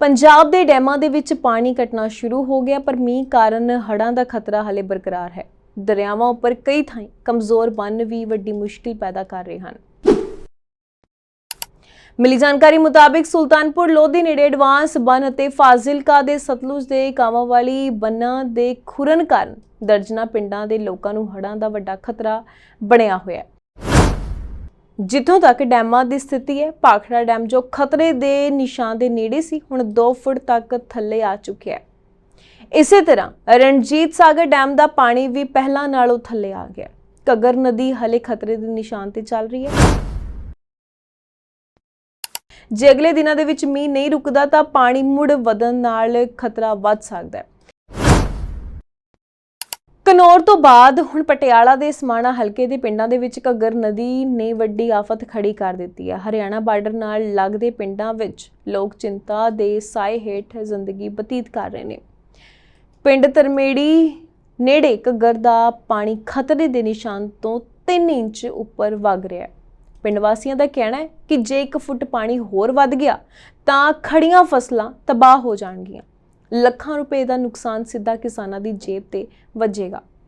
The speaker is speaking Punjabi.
ਪੰਜਾਬ ਦੇ ਡੈਮਾਂ ਦੇ ਵਿੱਚ ਪਾਣੀ ਘਟਣਾ ਸ਼ੁਰੂ ਹੋ ਗਿਆ, ਪਰ ਮੀਂਹ ਕਾਰਨ ਹੜ੍ਹਾਂ ਦਾ ਖਤਰਾ ਹਲੇ ਬਰਕਰਾਰ ਹੈ। ਦਰਿਆਵਾਂ ਉੱਪਰ ਕਈ ਥਾਈਂ ਕਮਜ਼ੋਰ ਬੰਨ ਵੀ ਵੱਡੀ ਮੁਸ਼ਕਿਲ ਪੈਦਾ ਕਰ ਰਹੇ ਹਨ। ਮਿਲੀ ਜਾਣਕਾਰੀ ਮੁਤਾਬਿਕ ਸੁਲਤਾਨਪੁਰ ਲੋਧੀ ਨੇੜੇ ਐਡਵਾਂਸ ਬੰਨ ਅਤੇ ਫਾਜ਼ਿਲਕਾ ਦੇ ਸਤਲੁਜ ਦੇ ਕਾਮਾਵਾਲੀ ਬੰਨਾਂ ਦੇ ਖੁਰਨ ਕਾਰਨ ਦਰਜਨਾ ਪਿੰਡਾਂ ਦੇ ਲੋਕਾਂ ਨੂੰ ਹੜ੍ਹਾਂ ਦਾ ਵੱਡਾ ਖਤਰਾ ਬਣਿਆ ਹੋਇਆ ਹੈ। ਜਿੱਥੋਂ ਤੱਕ ਡੈਮਾਂ ਦੀ ਸਥਿਤੀ ਹੈ, ਭਾਖੜਾ ਡੈਮ ਜੋ ਖਤਰੇ ਦੇ ਨਿਸ਼ਾਨ ਦੇ ਨੇੜੇ ਸੀ, ਹੁਣ 2 ਫੁੱਟ ਤੱਕ ਥੱਲੇ ਆ ਚੁੱਕਿਆ ਹੈ। ਇਸੇ ਤਰ੍ਹਾਂ ਰਣਜੀਤ ਸਾਗਰ ਡੈਮ ਦਾ ਪਾਣੀ ਵੀ ਪਹਿਲਾਂ ਨਾਲੋਂ ਥੱਲੇ ਆ ਗਿਆ ਘੱਗਰ ਨਦੀ ਹਲੇ ਖਤਰੇ ਦੇ ਨਿਸ਼ਾਨ ਤੇ ਚੱਲ ਰਹੀ ਹੈ। ਜੇ ਅਗਲੇ ਦਿਨਾਂ ਦੇ ਵਿੱਚ ਮੀਂਹ ਨਹੀਂ ਰੁਕਦਾ, ਤਾਂ ਪਾਣੀ ਮੁੜ ਵਧਣ ਨਾਲ ਖਤਰਾ ਵੱਧ ਸਕਦਾ ਹੈ। ਕਨੌਰ ਤੋਂ ਬਾਅਦ ਹੁਣ ਪਟਿਆਲਾ ਦੇ ਸਮਾਣਾ ਹਲਕੇ ਦੇ ਪਿੰਡਾਂ ਦੇ ਵਿੱਚ ਘੱਗਰ ਨਦੀ ਨੇ ਵੱਡੀ ਆਫਤ ਖੜੀ ਕਰ ਦਿੱਤੀ ਹੈ। ਹਰਿਆਣਾ ਬਾਰਡਰ ਨਾਲ ਲੱਗਦੇ ਪਿੰਡਾਂ ਵਿੱਚ ਲੋਕ ਚਿੰਤਾ ਦੇ ਸਾਏ ਹੇਠ ਜ਼ਿੰਦਗੀ ਬਤੀਤ ਕਰ ਰਹੇ ਨੇ। ਪਿੰਡ ਤਰਮੇੜੀ ਨੇੜੇ ਘੱਗਰ ਦਾ ਪਾਣੀ ਖਤਰੇ ਦੇ ਨਿਸ਼ਾਨ ਤੋਂ 3 ਇੰਚ ਉੱਪਰ ਵਗ ਰਿਹਾ ਹੈ। ਪਿੰਡ ਵਾਸੀਆਂ ਦਾ ਕਹਿਣਾ ਹੈ ਕਿ ਜੇ 1 ਫੁੱਟ ਪਾਣੀ ਹੋਰ ਵੱਧ ਗਿਆ ਤਾਂ ਖੜੀਆਂ ਫਸਲਾਂ ਤਬਾਹ ਹੋ ਜਾਣਗੀਆਂ। ਲੱਖਾਂ ਰੁਪਏ ਦਾ ਨੁਕਸਾਨ ਸਿੱਧਾ ਕਿਸਾਨਾਂ ਦੀ ਜੇਬ ਤੇ ਵੱਜੇਗਾ।